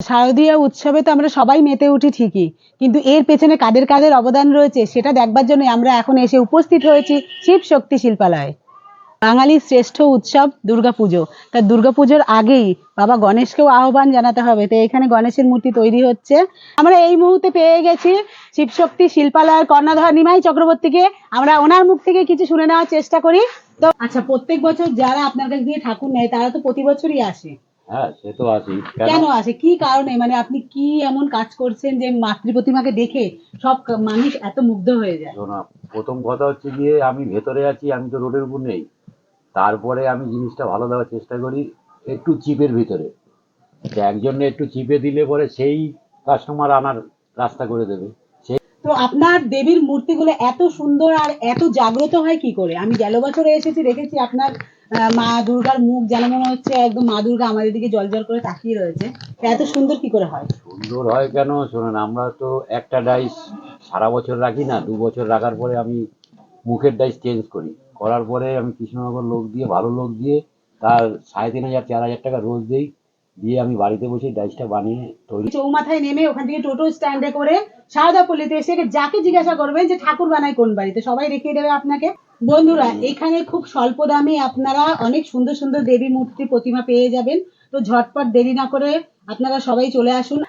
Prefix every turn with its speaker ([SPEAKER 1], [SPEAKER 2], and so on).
[SPEAKER 1] শারদীয় উৎসবে তো আমরা সবাই মেতে উঠি ঠিকই, কিন্তু এর পেছনে কাদের কাদের অবদান রয়েছে সেটা দেখবার জন্য আমরা এখন এসে উপস্থিত হয়েছি শিব শক্তি শিল্পালয়ে। বাঙালির শ্রেষ্ঠ উৎসব দুর্গাপুজো। তা দুর্গাপুজোর আগেই বাবা গণেশকেও আহ্বান জানাতে হবে। তো এখানে গণেশের মূর্তি তৈরি হচ্ছে। আমরা এই মুহূর্তে পেয়ে গেছি শিবশক্তি শিল্পালয়ের কর্ণধার নিমাই চক্রবর্তীকে। আমরা ওনার মুখ থেকে কিছু শুনে নেওয়ার চেষ্টা করি। তো আচ্ছা প্রত্যেক বছর যারা আপনার কাছে দিয়ে ঠাকুর নেয়, তারা তো প্রতি বছরই আসে।
[SPEAKER 2] হ্যাঁ সে তো আছি
[SPEAKER 1] কেন? আসে কি কারণে? মানে আপনি কি এমন কাজ করছেন যে মাতৃ প্রতিমাকে দেখে সব মানুষ এত মুগ্ধ হয়ে যায়?
[SPEAKER 2] শোনা প্রথম কথা হচ্ছে গিয়ে আমি ভেতরে আছি আমি তো রোডের উপর নেই। তারপরে আমি জিনিসটা ভালো দেওয়ার চেষ্টা করি একটু চিপের ভিতরে। একজন একটু চিপে দিলে পরে সেই কাস্টমার আনার রাস্তা করে দেবে।
[SPEAKER 1] তো আপনার দেবীর মূর্তিগুলো এত সুন্দর আর এত জাগ্রত হয় কি করে? আমি গেল বছরে এসেছি দেখেছি আপনার মা দুর্গার মুখ যেন মনে হচ্ছে একদম মা দুর্গা আমাদের দিকে জল জল করে তাকিয়ে রয়েছে। এত সুন্দর কি করে হয়?
[SPEAKER 2] সুন্দর হয় কেন? শোনেন আমরা তো একটা ডাইস সারা বছর রাখি না দু বছর রাখার পরে আমি মুখের ডাইস চেঞ্জ করি। করার পরে আমি কৃষ্ণনগর লোক দিয়ে ভালো লোক দিয়ে তার সাড়ে তিন হাজার চার হাজার টাকা রোজ দিই দিয়ে আমি বাড়িতে বসে ডাইসটা বানিয়ে তৈরি
[SPEAKER 1] চৌমাথায় নেমে ওখান থেকে টোটো স্ট্যান্ডে করে সারদাপল্লিতে এসে যাকে জিজ্ঞাসা করবেন যে ঠাকুর বানায় কোন বাড়িতে সবাই রেখে দেবে আপনাকে। বন্ধুরা এখানে খুব স্বল্প দামে আপনারা অনেক সুন্দর সুন্দর দেবী মূর্তি প্রতিমা পেয়ে যাবেন। তো ঝটপট দেরি না করে আপনারা সবাই চলে আসুন।